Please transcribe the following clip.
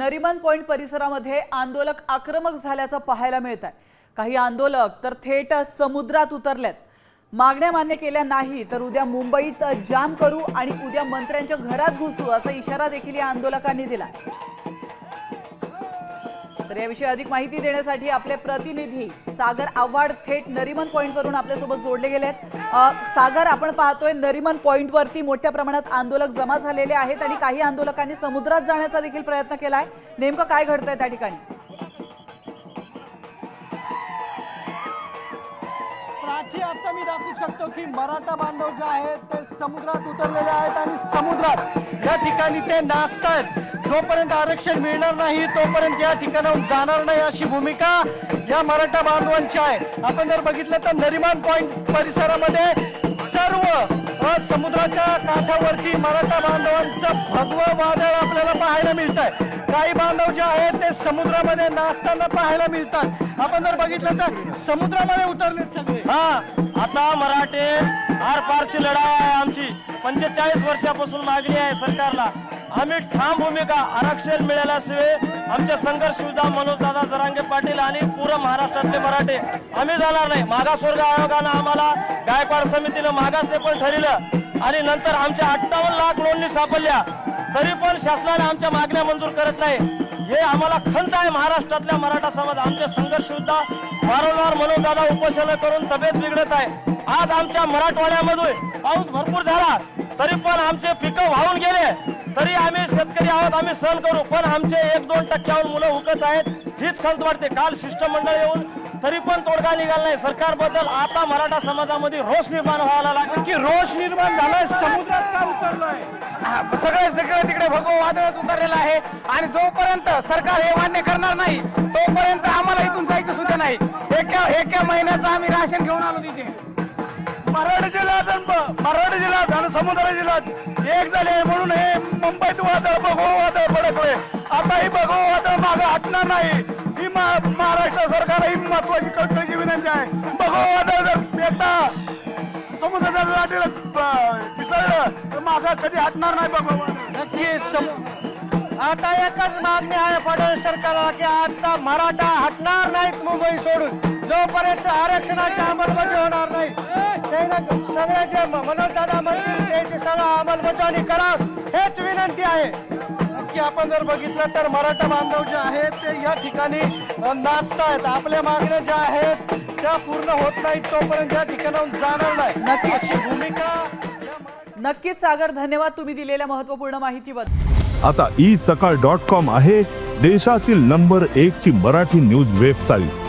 Nariman point परिसरामध्ये आंदोलक आक्रमक झाल्याचं पाहायला मिळत आहे काही आंदोलक तर थेट समुद्रात उतरलेत. मागण्या मान्य केल्या नाही तर उद्या मुंबईत जाम करू आणि उद्या मंत्र्यांच्या घरात घुसू असा इशारा देखील या आंदोलकांनी दिला तर याविषयी अधिक माहिती देण्यासाठी आपले प्रतिनिधी सागर आव्हाड थेट नरिमन पॉईंटवरून आपल्यासोबत जोडले गेले आहेत. सागर आपण पाहतोय नरिमन पॉईंटवरती मोठ्या प्रमाणात आंदोलक जमा झालेले आहेत आणि काही आंदोलकांनी समुद्रात जाण्याचा देखील प्रयत्न केला आहे नेमकं काय घडतंय त्या ठिकाणी? प्राची आता मी दाखवू शकतो की मराठा बांधव जे आहेत ते समुद्रात उतरलेले आहेत आणि समुद्रात ठिकाणी ते नाचतात जोपर्यंत आरक्षण मिळणार नाही तोपर्यंत या ठिकाणाहून जाणार नाही अशी भूमिका या मराठा बांधवांची आहे. आपण जर बघितलं तर नरिमान पॉइंट परिसरामध्ये अ, समुद्राच्या काठावरती मराठा बांधवांचं भगवं वादळ आपल्याला पाहायला मिळत आहे काही बांधव जे आहेत ते समुद्रामध्ये नाचताना पाहायला मिळतात. आपण जर बघितलं तर समुद्रामध्ये उतरले सगळे. हा आता मराठे आर पारची लढाई आहे आमची. पंचेचाळीस वर्षापासून मागणी आहे सरकारला. आम्ही ठाम भूमिका आरक्षण मिळाल्याशिवाय आमच्या संघर्ष सुद्धा मनोजदादा जरांगे पाटील आणि पूर्ण महाराष्ट्रातले मराठे. आम्ही जाणार नाही. मागासवर्ग आयोगानं आम्हाला गायकवाड समितीनं मागासले पण ठरलं आणि नंतर आमच्या अठ्ठावन्न लाख नोंदणी सापडल्या. तरी पण शासनाने आमच्या मागण्या मंजूर करत नाही. हे आम्हाला खंत आहे महाराष्ट्रातल्या मराठा समाज. आमचे संघर्ष सुद्धा वारंवार मनोजदादा उपोषण करून तब्येत बिघडत आहे. आज आमच्या मराठवाड्यामधून पाऊस भरपूर झाला. तरी पण आमचे पिकं वाहून गेले. तरी आम्ही शेतकरी आहोत आम्ही सहन करू. पण आमचे एक दोन टक्क्यावर मुलं हुकत आहेत. हीच खंत वाटते. काल शिष्टमंडळ येऊन तरी पण तोडगा निघाला नाही. सरकारबद्दल आता मराठा समाजामध्ये रोष निर्माण व्हायला लागला. की रोष निर्माण झालाय समुद्रात का उतरलोय? सगळे सगळे तिकडे भगव वादळच उतरलेलं आहे. आणि जोपर्यंत सरकार हे मान्य करणार नाही तोपर्यंत आम्हाला इथून जायचं सुद्धा नाही. एका एका महिन्याचं आम्ही राशन घेऊन आलो तिथे. मराठा जिल्ह्यात आणि ब- मराठा जिल्ह्यात आणि समुद्र जिल्ह्यात एक झाले म्हणून हे मुंबईत वादळ बघो वादळ भडकले. आता ही भगवा वादळ मागे हटणार नाही. ही मा- महाराष्ट्र सरकार ही महत्वाची कळकळीची विनंती आहे. बघो वादळ जर एकदा समुद्राच्या लाटेला मिसळलं तर मागं कधी हटणार नाही भगवा नक्कीच. सम- आता एकच मागणी आहे फडणवीस सरकारला की आता मराठा हटणार नाहीत मुंबई सोडून. जोपर्यंत आरक्षणाची अंमलबजावणी होणार नाही सगळे जे मनोजदादा म्हणतील त्याची सगळं अंमलबजावणी करा हेच विनंती आहे. नक्की आपण जर बघितलं तर मराठा बांधव जे आहेत ते या ठिकाणी नाचतायत. आपल्या मागण्या ज्या आहेत त्या पूर्ण होत नाहीत तोपर्यंत या ठिकाणाहून जाणार नाही. नक्कीच. अशी भूमिका नक्कीच सागर धन्यवाद तुम्ही दिलेल्या महत्त्वपूर्ण माहितीबद्दल. आता ई सकाळ डॉट कॉम आहे देशातील नंबर एक ची मराठी न्यूज वेबसाईट.